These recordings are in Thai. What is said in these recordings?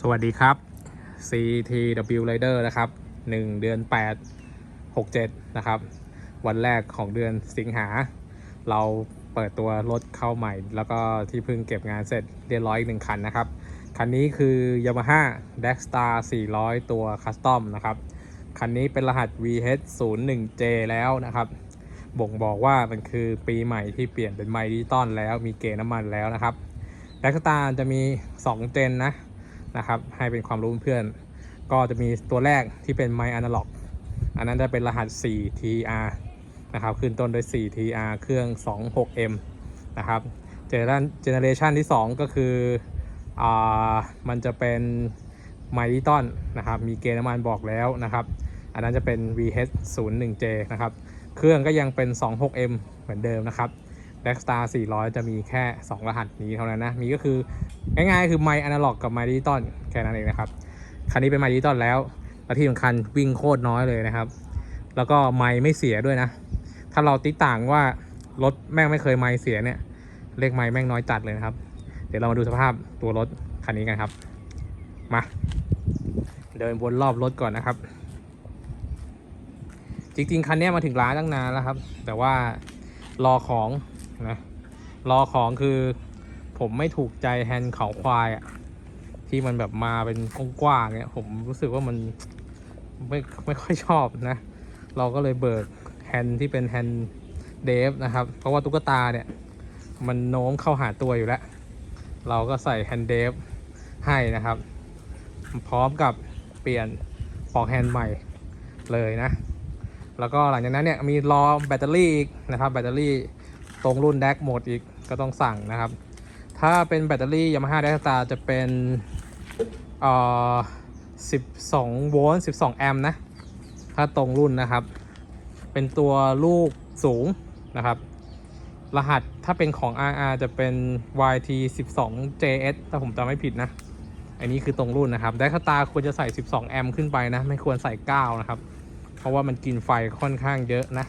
สวัสดีครับ CTW Rider นะครับ 1 เดือน 8 67 นะครับ วันแรกของเดือนสิงหา เราเปิดตัวรถเข้าใหม่ แล้วก็ที่เพิ่งเก็บงานเสร็จเรียบร้อยอีกหนึ่งคันนะครับ คันนี้คือ Yamaha d e x t a r 400 ตัวคัสตอมนะครับ คันนี้เป็นรหัส VH01J แล้วนะครับ บ่งบอกว่ามันคือปีใหม่ที่เปลี่ยนเป็นไมค์ดิจิตอลแล้วมีเกณฑ์น้ำมันแล้วนะครับ d e x t a r จะมี 2 เจนนะ นะครับ ให้เป็นความรู้เพื่อน ก็จะมีตัวแรกที่เป็นไมค์อนาล็อกอันนั้นจะเป็นรหัส 4 TR นะครับ ขึ้นต้นด้วย 4 TR เครื่อง 26M นะครับ เจเนอเรชันเจเนอเรชันที่ 2 ก็คืออ่ามันจะเป็นไมค์ดิตอนนะครับ มีเกณฑ์น้ำมันบอกแล้วนะครับ อันนั้นจะเป็น VH01J นะครับ เครื่องก็ยังเป็น 26M เหมือนเดิมนะครับ d e x t a r 400 จะมีแค่ 2 รหัสนี้เท่านั้นนะ มีก็คือง่ายๆ คือไมค์อนาล็อกกับไมค์ดิจิตอลแค่นั้นเองนะครับ คันนี้เป็นไมค์ดิจิตอลแล้วและที่สำคัญวิ่งโคตรน้อยเลยนะครับ แล้วก็ไมค์ไม่เสียด้วยนะ ถ้าเราติดต่างว่ารถแม่งไม่เคยไมค์เสียเนี่ย เลขไมค์แม่งน้อยจัดเลยนะครับ เดี๋ยวเรามาดูสภาพตัวรถคันนี้กันครับ มา เดินวนรอบรถก่อนนะครับ จริงๆ คันนี้มาถึงร้านตั้งนานแล้วครับ แต่ว่ารอของ นะรอของคือผมไม่ถูกใจแฮนด์เขาควายอะที่มันแบบมาเป็นกว้างๆเนี่ย ผมรู้สึกว่ามันไม่ไม่ค่อยชอบนะ เราก็เลยเบิกแฮนด์ที่เป็นแฮนด์เดฟนะครับ เพราะว่าตุ๊กตาเนี่ย มันโน้มเข้าหาตัวอยู่แล้ว เราก็ใส่แฮนด์เดฟให้นะครับ พร้อมกับเปลี่ยนปลอกแฮนด์ใหม่เลยนะ แล้วก็หลังจากนั้นเนี่ยมีรอแบตเตอรี่อีกนะครับ แบตเตอรี่ ตรงรุ่นแดกโหมดอีกก็ต้องสั่งนะครับ ถ้าเป็นแบตเตอรี่ Yamaha d e x t a r จะเป็นเอ่อ12 โวลต์ 12 แอมป์นะ ถ้าตรงรุ่นนะครับ เป็นตัวลูกสูงนะครับ รหัสถ้าเป็นของ RR จะเป็น YT 12 JS ถ้าผมจำไม่ผิดนะ อันนี้คือตรงรุ่นนะครับ d e x t a r ควรจะใส่ 12 แอมป์ขึ้นไปนะ ไม่ควรใส่ 9 นะครับ เพราะว่ามันกินไฟค่อนข้างเยอะนะ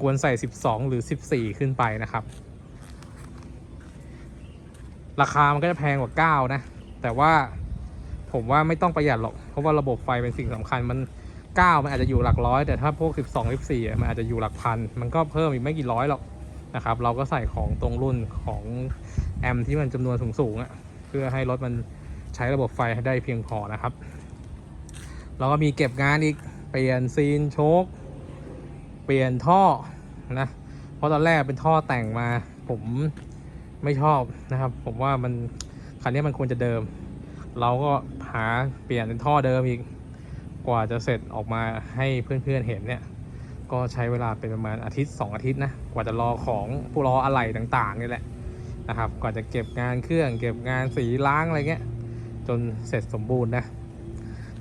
ควรใส่ 12 หรือ 14 ขึ้นไปนะครับ ราคามันก็จะแพงกว่า 9 นะ แต่ว่าผมว่าไม่ต้องประหยัดหรอก เพราะว่าระบบไฟเป็นสิ่งสำคัญมัน 9 มันอาจจะอยู่หลักร้อย แต่ถ้าพวก 12 14 มันอาจจะอยู่หลักพัน มันก็เพิ่มอีกไม่กี่ร้อยหรอกนะครับ เราก็ใส่ของตรงรุ่นของแอมป์ที่มันจำนวนสูงๆอะเพื่อให้รถมันใช้ระบบไฟให้ได้เพียงพอนะครับ เราก็มีเก็บงานอีก เปลี่ยนซีนโชค เปลี่ยนท่อนะ เพราะตอนแรกเป็นท่อแต่งมา ผมไม่ชอบนะครับ ผมว่ามันคันนี้มันควรจะเดิม เราก็หาเปลี่ยนเป็นท่อเดิมอีก กว่าจะเสร็จออกมาให้เพื่อนๆเห็นเนี่ย ก็ใช้เวลาเป็นประมาณอาทิตย์ 2 อาทิตย์นะ กว่าจะรอของผู้รออะไหล่ต่างๆนี่แหละนะครับ กว่าจะเก็บงานเครื่อง เก็บงานสีล้างอะไรเงี้ย จนเสร็จสมบูรณ์นะ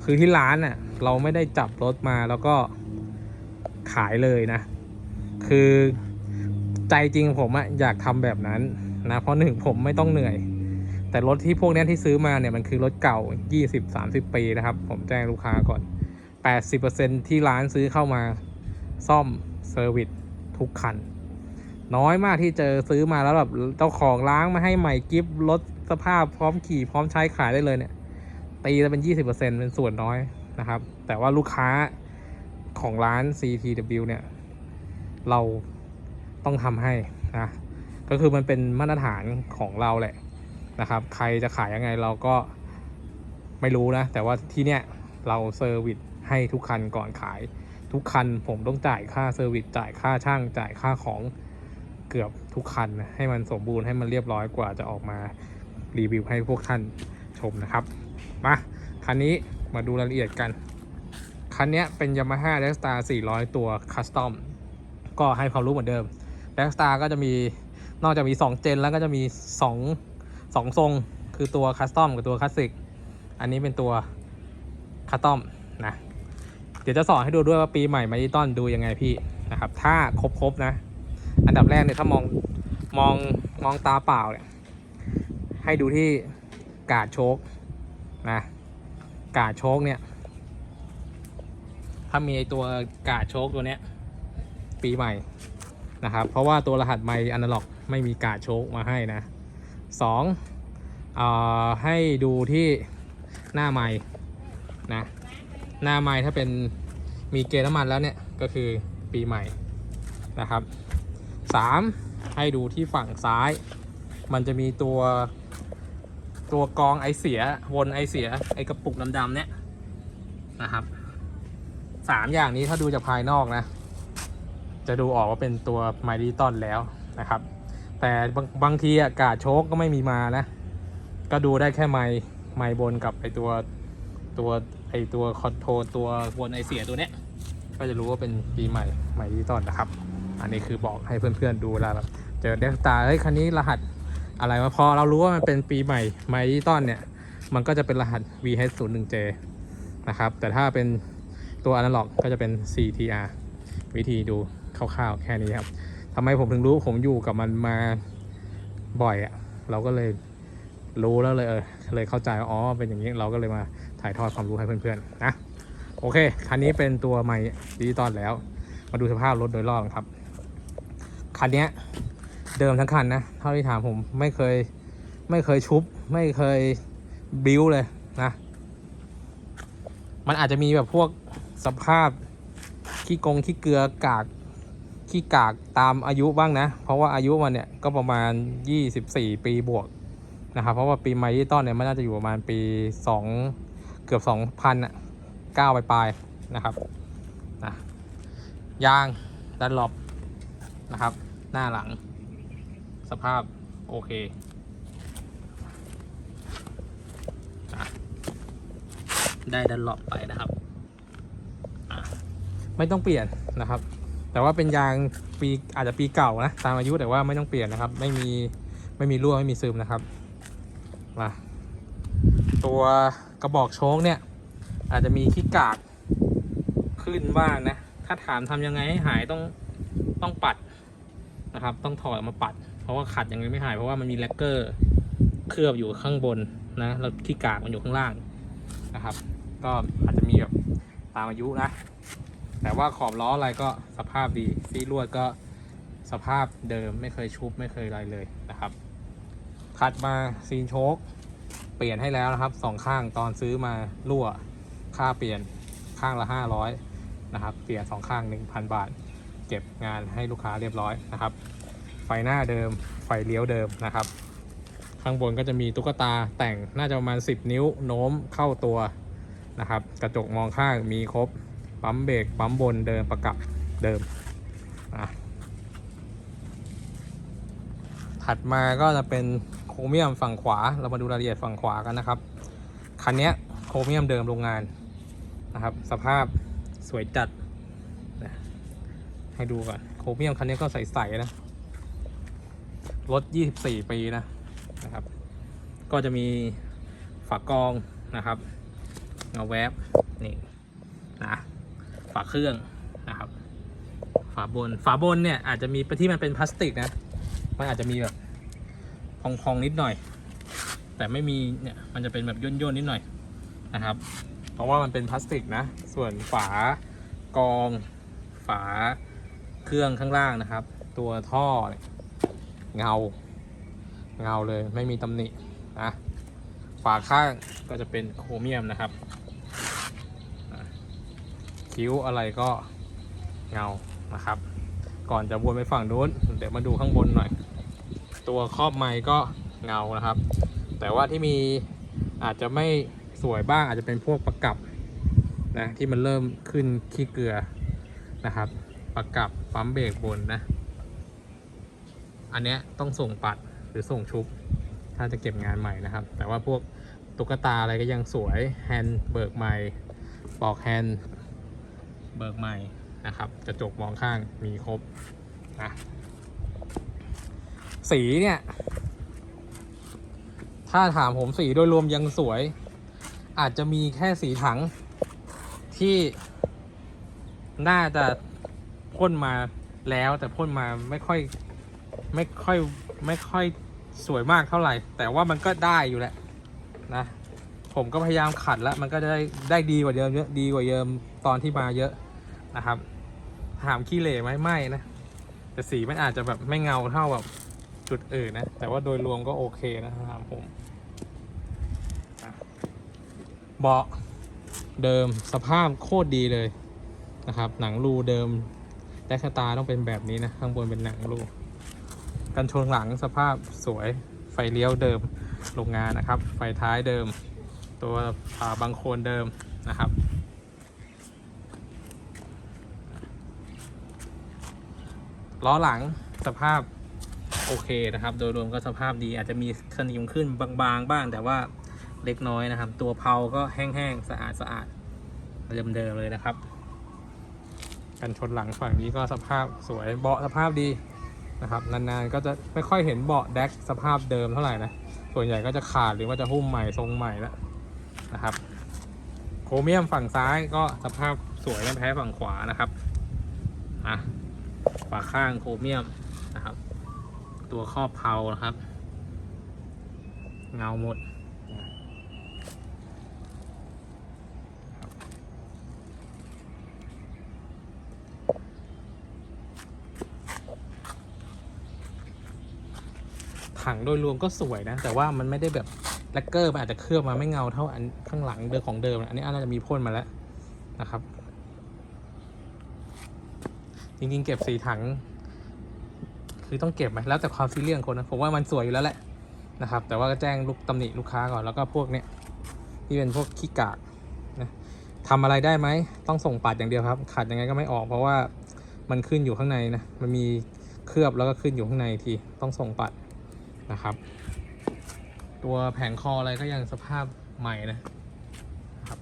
คือที่ร้านน่ะเราไม่ได้จับรถมาแล้วก็ ขายเลยนะ คือใจจริงผมอะอยากทำแบบนั้นนะเพราะหนึ่งผมไม่ต้องเหนื่อย แต่รถที่พวกนี้ที่ซื้อมาเนี่ยมันคือรถเก่า 20-30 ปีนะครับ ผมแจ้งลูกค้าก่อน 80%ที่ร้านซื้อเข้ามาซ่อมเซอร์วิสทุกคัน น้อยมากที่เจอซื้อมาแล้วแบบเจ้าของล้างมาให้ใหม่กิฟต์รถสภาพพร้อมขี่พร้อมใช้ขายได้เลยเนี่ยตีจะเป็น 20%เป็นส่วนน้อยนะครับ แต่ว่าลูกค้า ของร้าน CTW เนี่ย เราต้องทำให้นะ ก็คือมันเป็นมาตรฐานของเราแหละนะครับ ใครจะขายยังไงเราก็ไม่รู้นะ แต่ว่าที่เนี่ยเราเซอร์วิสให้ทุกคันก่อนขาย ทุกคันผมต้องจ่ายค่าเซอร์วิสจ่ายค่าช่างจ่ายค่าของเกือบทุกคันนะให้มันสมบูรณ์ให้มันเรียบร้อยกว่าจะออกมารีวิวให้พวกท่านชมนะครับ มาคันนี้มาดูรายละเอียดกัน คันนี้เป็น Yamaha d e x t a r 400 ตัวคัสตอมก็ให้ความรู้เหมือนเดิม d e x t a r ก็จะมีนอกจากมี 2 เจนแล้วก็จะมี 2 2 ทรงคือตัวคัสตอมกับตัวคลาสสิกอันนี้เป็นตัวคัสตอมนะ เดี๋ยวจะสอนให้ดูด้วยว่าปีใหม่มาดิตอนดูยังไงพี่นะครับ ถ้าครบๆนะ อันดับแรกเนี่ยถ้ามองมองมองตาเปล่าเนี่ยให้ดูที่กาดโชคนะกาดโชคเนี่ย ถ้ามีไอตัวกาดโชคตัวเนี้ยปีใหม่นะครับ เพราะว่าตัวรหัสไมค์อนาล็อกไม่มีกาดโชคมาให้นะสองอให้ดูที่หน้าไม้นะหน้าไม้ถ้าเป็นมีเกณฑ์น้ำมันแล้วเนี่ยก็คือปีใหม่นะครับสามให้ดูที่ฝั่งซ้าย มันจะมีตัวตัวกองไอเสียวนไอเสียไอกระปุกดำๆเนี่ยนะครับ สามอย่างนี้ถ้าดูจากภายนอกนะ จะดูออกว่าเป็นตัวไมดิตอนแล้วนะครับ แต่บางบางทีอากาศโชคก็ไม่มีมานะ ก็ดูได้แค่ไมค์ไมค์บนกับไอตัวตัวไอตัวคอนโทรลตัววนไอเสียตัวเนี้ยก็จะรู้ว่าเป็นปีใหม่ใหม่ดิจิตอลนะครับ อันนี้คือบอกให้เพื่อนๆดูเวลาแบบเจอเดสตาเฮ้ยคันนี้รหัสอะไรมาพอเรารู้ว่ามันเป็นปีใหม่ใหม่ดิจิตอลเนี่ย มันก็จะเป็นรหัส VH01J นะครับ แต่ถ้าเป็น ตัวอนาล็อกก็จะเป็น CTR วิธีดูคร่าวๆ แค่นี้ครับทำไมผมถึงรู้ผมอยู่กับมันมาบ่อยอะ่ะเราก็เลยรู้แล้วเลยเออเลยเข้าใจอ๋อเป็นอย่างนี้เราก็เลยมาถ่ายทอดความรู้ให้เพื่อนๆนะโอเคคันนี้เป็นตัวใหม่ดิจิตอลแล้ว มาดูสภาพรถโดยรอบครับคันนี้เดิมทั้งคันนะเท่าที่ถามผมไม่เคยไม่เคยชุบ ไม่เคยบิ้วเลยนะมันอาจจะมีแบบพวก สภาพขี้กงขี้เกลือกากขี้กากตามอายุบ้างนะ เพราะว่าอายุมันเนี่ยก็ประมาณ 24 ปีบวกนะครับ เพราะว่าปีใหม่ดิจิตอลเนี่ยมันน่าจะอยู่ประมาณปี 2 เกือบ 2,000อะก้าวไปปลายๆนะครับนะยางดันหลบนะครับ หน้าหลัง สภาพโอเคได้ดันหลบไปนะครับ ไม่ต้องเปลี่ยนนะครับ แต่ว่าเป็นยางปีอาจจะปีเก่านะตามอายุแต่ว่าไม่ต้องเปลี่ยนนะครับ ไม่มีไม่มีรั่วไม่มีซึมนะครับมาตัวกระบอกโชคเนี่ย อาจจะมีขี้กากขึ้นบ้างนะ ถ้าถามทำยังไงให้หายต้องต้องปัดนะครับ ต้องถอดออกมาปัด เพราะว่าขัดยังไงไม่หายเพราะว่ามันมีแลกเกอร์เคลือบอยู่ข้างบนนะแล้วขี้กากมันอยู่ข้างล่างนะครับ ก็อาจจะมีแบบตามอายุนะ แต่ว่าขอบล้ออะไรก็สภาพดีซีลวดก็สภาพเดิมไม่เคยชุบไม่เคยอะไรเลยนะครับคัดมาซีนโชคเปลี่ยนให้แล้วนะครับสองข้างตอนซื้อมารั่วค่าเปลี่ยนข้างละ 500นะครับเปลี่ยนสองข้าง 1,000 บาท เก็บงานให้ลูกค้าเรียบร้อยนะครับ ไฟหน้าเดิมไฟเลี้ยวเดิมนะครับ ข้างบนก็จะมีตุ๊กตาแต่งน่าจะประมาณ 10 นิ้วโน้มเข้าตัวนะครับ กระจกมองข้างมีครบ ปั๊มเบรกปั๊มบนเดิมประกับเดิมอะถัดมาก็จะเป็นโครเมียมฝั่งขวา เรามาดูรายละเอียดฝั่งขวากันนะครับ คันนี้โครเมียมเดิมโรงงานนะครับ สภาพสวยจัดนะให้ดูก่อนโครเมียมคันนี้ก็ใสๆนะรถ 24 ปีนะนะครับ ก็จะมีฝากรองนะครับเงาแวบนี่นะาเครื่องนะครับ ฝาบน ฝาบนเนี่ยอาจจะมีที่มันเป็นพลาสติกนะ มันอาจจะมีแบบพองๆนิดหน่อย แต่ไม่มีเนี่ยมันจะเป็นแบบย่นๆนิดหน่อยนะครับ เพราะว่ามันเป็นพลาสติกนะ ส่วนฝากรองฝาเครื่องข้างล่างนะครับ ตัวท่อเเงาเงาเลยไม่มีตำหนินะฝาข้างก็จะเป็นโครเมียมนะครับ คิ้วอะไรก็เงานะครับ ก่อนจะวนไปฝั่งนู้น เดี๋ยวมาดูข้างบนหน่อย ตัวครอบไม้ก็เงานะครับ แต่ว่าที่มีอาจจะไม่สวยบ้างอาจจะเป็นพวกประกับนะที่มันเริ่มขึ้นขี้เกลือนะครับ ประกับปั๊มเบรกบนนะ อันเนี้ยต้องส่งปัดหรือส่งชุบ ถ้าจะเก็บงานใหม่นะครับ แต่ว่าพวกตุ๊กตาอะไรก็ยังสวยแฮนด์เบิกใหม่ปลอกแฮนด์ เบิกใหม่นะครับกระจกมองข้างมีครบนะสีเนี่ย ถ้าถามผมสีโดยรวมยังสวย อาจจะมีแค่สีถังที่น่าจะพ่นมาแล้วแต่พ่นมาไม่ค่อยไม่ค่อยไม่ค่อยสวยมากเท่าไหร่ แต่ว่ามันก็ได้อยู่แหละนะ ผมก็พยายามขัดแล้ว มันก็ได้ได้ดีกว่าเดิมเยอะดีกว่าเดิมตอนที่มาเยอะ นะครับ ถามขี้เหร่ไหมไม่นะ แต่สีมันอาจจะแบบไม่เงาเท่าแบบจุดอื่นนะ แต่ว่าโดยรวมก็โอเคนะถามผม เบาะเดิมสภาพโคตรดีเลยนะครับ หนังรูเดิมแดกตาต้องเป็นแบบนี้นะ ข้างบนเป็นหนังรูกันชนหลังสภาพสวยไฟเลี้ยวเดิมโรงงานนะครับ ไฟท้ายเดิม ตัวผ่าบังโคลนเดิมนะครับ ล้อหลังสภาพโอเคนะครับ โดยรวมก็สภาพดีอาจจะมีสนิมขึ้นบางๆบ้าง แต่ว่าเล็กน้อยนะครับ ตัวเพลาก็แห้งๆสะอาดสะอาดเดิมๆเลยนะครับ กันชนหลังฝั่งนี้ก็สภาพสวยเบาะสภาพดีนะครับนานๆก็จะไม่ค่อยเห็นเบาะแดกสภาพเดิมเท่าไหร่นะส่วนใหญ่ก็จะขาดหรือว่าจะหุ้มใหม่ทรงใหม่แล้วนะครับ โครเมียมฝั่งซ้ายก็สภาพสวยไม่แพ้ฝั่งขวานะครับอะ ฝาข้างโครเมียมนะครับ ตัวครอบเพลานะครับ เงาหมดถังโดยรวมก็สวยนะ แต่ว่ามันไม่ได้แบบแลกเกอร์มันอาจจะเคลือบมาไม่เงาเท่าอันข้างหลังเดิมของเดิม อันนี้น่าจะมีพ่นมาแล้วนะครับ จริงๆ เก็บสีถัง คือต้องเก็บไหมแล้วแต่ความซีเรียสคนนะผมว่ามันสวยอยู่แล้วแหละนะครับ แต่ว่าก็แจ้งลูกตำหนิลูกค้าก่อนแล้วก็พวกเนี้ยที่เป็นพวกขี้กากนะทำอะไรได้ไหมต้องส่งปัดอย่างเดียวครับ ขัดยังไงก็ไม่ออกเพราะว่ามันขึ้นอยู่ข้างในนะมันมีเคลือบแล้วก็ขึ้นอยู่ข้างในทีต้องส่งปัดนะครับ ตัวแผงคออะไรก็ยังสภาพใหม่นะครับ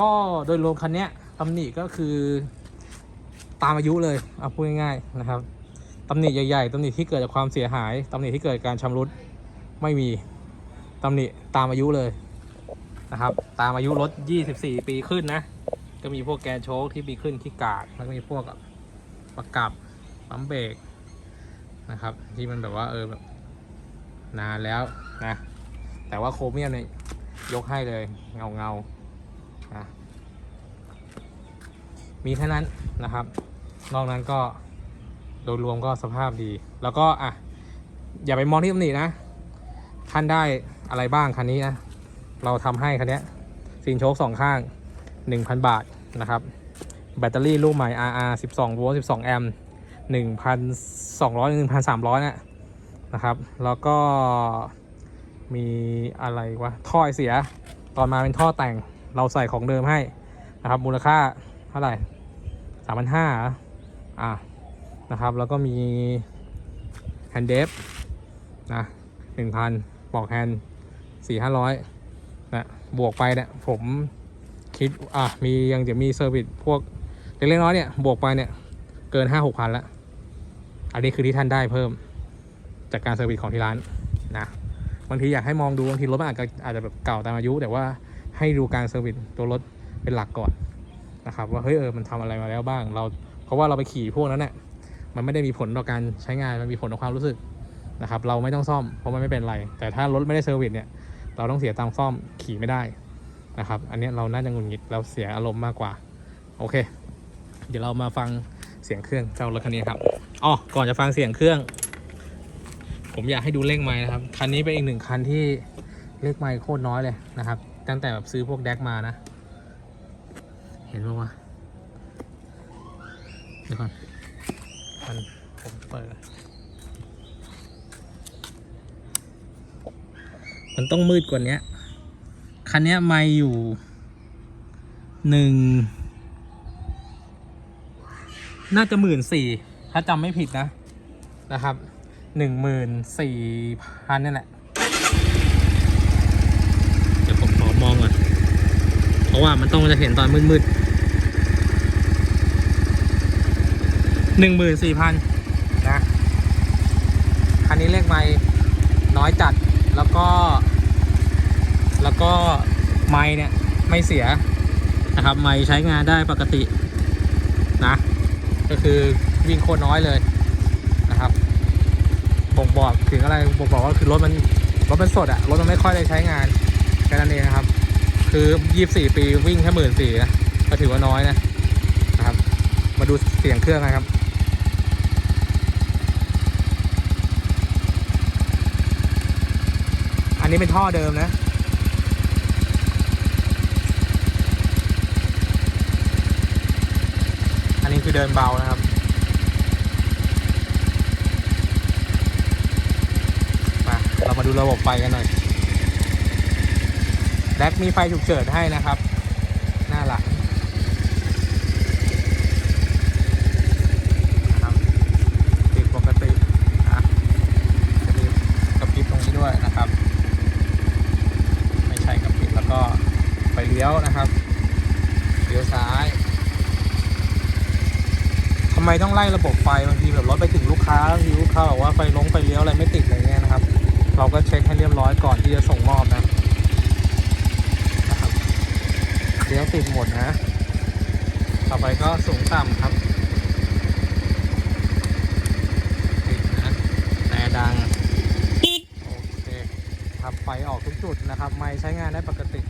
ก็โดยรวมคันนี้ตำหนิก็คือตามอายุเลยเอาพูดง่ายๆนะครับตำหนิใหญ่ๆตำหนิที่เกิดจากความเสียหายตำหนิที่เกิดการชำรุดไม่มีตำหนิตามอายุเลยนะครับ ตามอายุรถ 24 ปีขึ้นนะ ก็มีพวกแกนโชคที่มีขึ้นที่กาดแล้วก็มีพวกประกับปั๊มเบรกนะครับ ที่มันแบบว่าเออแบบนานแล้วนะ แต่ว่าโครเมียมเนี่ยยกให้เลยเงาเงาๆนะ มีแค่นั้นนะครับ นอกนั้นก็โดยรวมก็สภาพดี แล้วก็อะอย่าไปมองที่ตำหนินะท่านได้อะไรบ้างคันนี้นะเราทำให้คันนี้ซีนโชคสองข้าง 1,000 บาทนะครับ แบตเตอรี่ลูกใหม่ RR 12โวลต์12 แอมป์1,200 1,300นะนะครับ แล้วก็มีอะไรวะท่อเสีย ตอนมาเป็นท่อแต่งเราใส่ของเดิมให้นะครับ มูลค่าเท่าไหร่ 3,500อะนะครับ แล้วก็มีแฮนด์เดฟนะ1,000ปลอกแฮนด์4-500นะบวกไปเนี่ยผมคิดอะมียังจะมีเซอร์วิสพวกเล็กๆน้อยเนี่ยบวกไปเนี่ยเกินห้าหกพันละอันนี้คือที่ท่านได้เพิ่มจากการเซอร์วิสของที่ร้านนะบางทีอยากให้มองดูบางทีรถมันอาจจะอาจจะแบบเก่าตามอายุ แต่ว่าให้ดูการเซอร์วิสตัวรถเป็นหลักก่อน นะครับว่าเฮ้ยเออมันทำอะไรมาแล้วบ้าง เราเพราะว่าเราไปขี่พวกนั้นเนี่ยมันไม่ได้มีผลต่อการใช้งานมันมีผลต่อความรู้สึกนะครับเราไม่ต้องซ่อมเพราะมันไม่เป็นไร แต่ถ้ารถไม่ได้เซอร์วิสเนี่ยเราต้องเสียตังค์ซ่อมขี่ไม่ได้นะครับอันนี้เราน่าจะหงุดหงิดเราเสียอารมณ์มากกว่าโอเค เดี๋ยวเรามาฟังเสียงเครื่องเจ้ารถคันนี้ครับอ๋อก่อนจะฟังเสียงเครื่อง ผมอยากให้ดูเลขไม้นะครับคันนี้เป็นอีกหนึ่งคันที่เลขไม้โคตรน้อยเลยนะครับ ตั้งแต่แบบซื้อพวกแดกมานะ เห็นปะวะเดี๋ยวก่อนมันผมเปิด มันต้องมืดกว่านี้คันนี้ไม่อยู่หนึ่ง น่าจะหมื่นสี่ถ้าจำไม่ผิดนะ นะครับหนึ่งหมื่นสี่พันนี่แหละ เดี๋ยวผมขอมองก่อน เพ ราะว่ามันต้องจะเห็นตอนมืดๆหนึ่งหมื่นสี่พันนะคันนี้เลขไม่น้อยจัดแล้วก็ แล้วก็ไม้เนี่ยไม่เสียนะครับไม้ใช้งานได้ปกตินะ ก็คือวิ่งโคตรน้อยเลยนะครับบ่งบอกถึงอะไรบ่งบอกว่าคือรถมันรถมันสดอะรถมันไม่ค่อยได้ใช้งานแค่นั้นเองนะครับ คือ 24 ปีวิ่งแค่หมื่นสี่นะก็ถือว่าน้อยนะนะครับ มาดูเสียงเครื่องนะครับอันนี้เป็นท่อเดิมนะอันนี้คือเดินเบานะครับมาเรามาดูระบบไฟกันหน่อย แบ็คมีไฟฉุกเฉินให้นะครับ หน้าหลังนะครับติดปกตินะจะมีกระพริบตรงนี้ด้วยนะครับ ไม่ใช่กระพริบแล้วก็ไฟเลี้ยวนะครับเลี้ยวซ้ายทำไมต้องไล่ระบบไฟบางทีแบบรถไปถึงลูกค้าบางทีลูกค้าบอกว่าไฟลงไฟเลี้ยวอะไรไม่ติดอะไรเงี้ยนะครับ เราก็เช็คให้เรียบร้อยก่อนที่จะส่งมอบนะนะครับ เลี้ยวติดหมดนะ ต่อไปก็สูงต่ำครับติดนะแต่ดัง โอเคขับไฟออกทุกจุดนะครับ ไม่ใช้งานได้ปกติ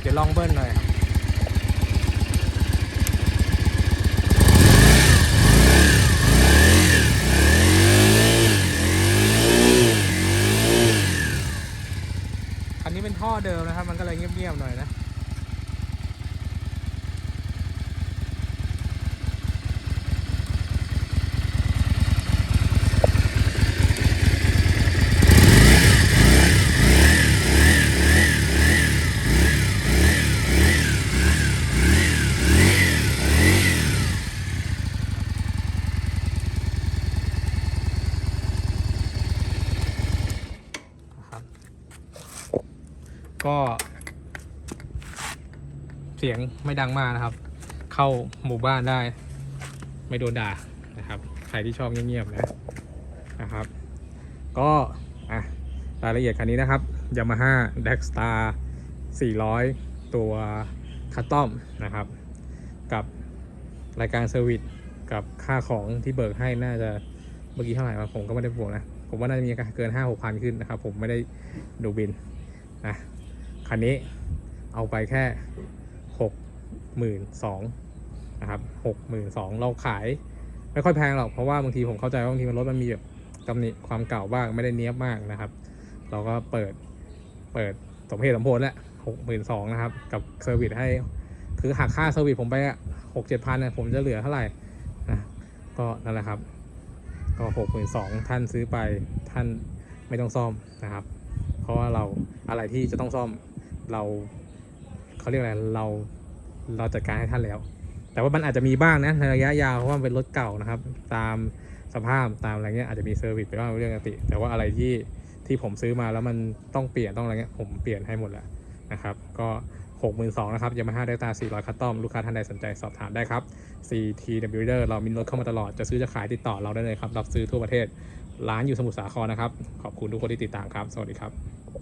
เดี๋ยวลองเบิ้ลหน่อยครับ คันนี้เป็น ท่อเดิมนะครับ มันก็เลยเงียบๆหน่อยนะ นะครับ ก็ เสียงไม่ดังมากนะครับ เข้าหมู่บ้านได้ ไม่โดนด่านะครับ ใครที่ชอบเงียบๆนะนะครับ ก็อะรายละเอียดคันนี้นะครับ Yamaha d a x s t a r 400 ตัวคัตตอมนะครับ กับรายการเซอร์วิสกับค่าของที่เบิกให้น่าจะเมื่อกี้เท่าไหร่วะผมก็ไม่ได้บวกนะ ผมว่าน่าจะมีเกิน 5 6พันขึ้นนะครับ ผมไม่ได้ดูบินนะคันนี้เอาไปแค่ 6 2 0 0 0นะครับ6 2 0 0 0เราขาย ไม่ค่อยแพงหรอกเพราะว่าบางทีผมเข้าใจว่าบางทีมันรถมันมีแบบตำหนิความเก่าบ้างไม่ได้เนี้ยบมากนะครับ เราก็เปิดเปิดสมเหตุสมผลแหละหกหมื่นสองนะครับ กับเซอร์วิสให้คือหักค่าเซอร์วิสผมไปอะหกเจ็ดพันเนี่ยผมจะเหลือเท่าไหร่นะก็นั่นแหละครับ ก็หกหมื่นสองท่านซื้อไปท่านไม่ต้องซ่อมนะครับ เพราะว่าเราอะไรที่จะต้องซ่อมเราเขาเรียกอะไรเรา เราจัดการให้ท่านแล้ว แต่ว่ามันอาจจะมีบ้างนะในระยะยาวเพราะว่าเป็นรถเก่านะครับ ตามสภาพตามอะไรเงี้ยอาจจะมีเซอร์วิสไปบ้างเรื่องปกติ แต่ว่าอะไรที่ที่ผมซื้อมาแล้วมันต้องเปลี่ยนต้องอะไรเงี้ยผมเปลี่ยนให้หมดแล้วนะครับ ก็หกหมื่นสองนะครับยามาฮ่าเดต้าสี่ร้อยคัตตอม ลูกค้าท่านใดสนใจสอบถามได้ครับ CTW Builder เรามีรถเข้ามาตลอด จะซื้อจะขายติดต่อเราได้เลยครับ รับซื้อทั่วประเทศ ร้านอยู่สมุทรสาครนะครับ ขอบคุณทุกคนที่ติดตามครับ สวัสดีครับ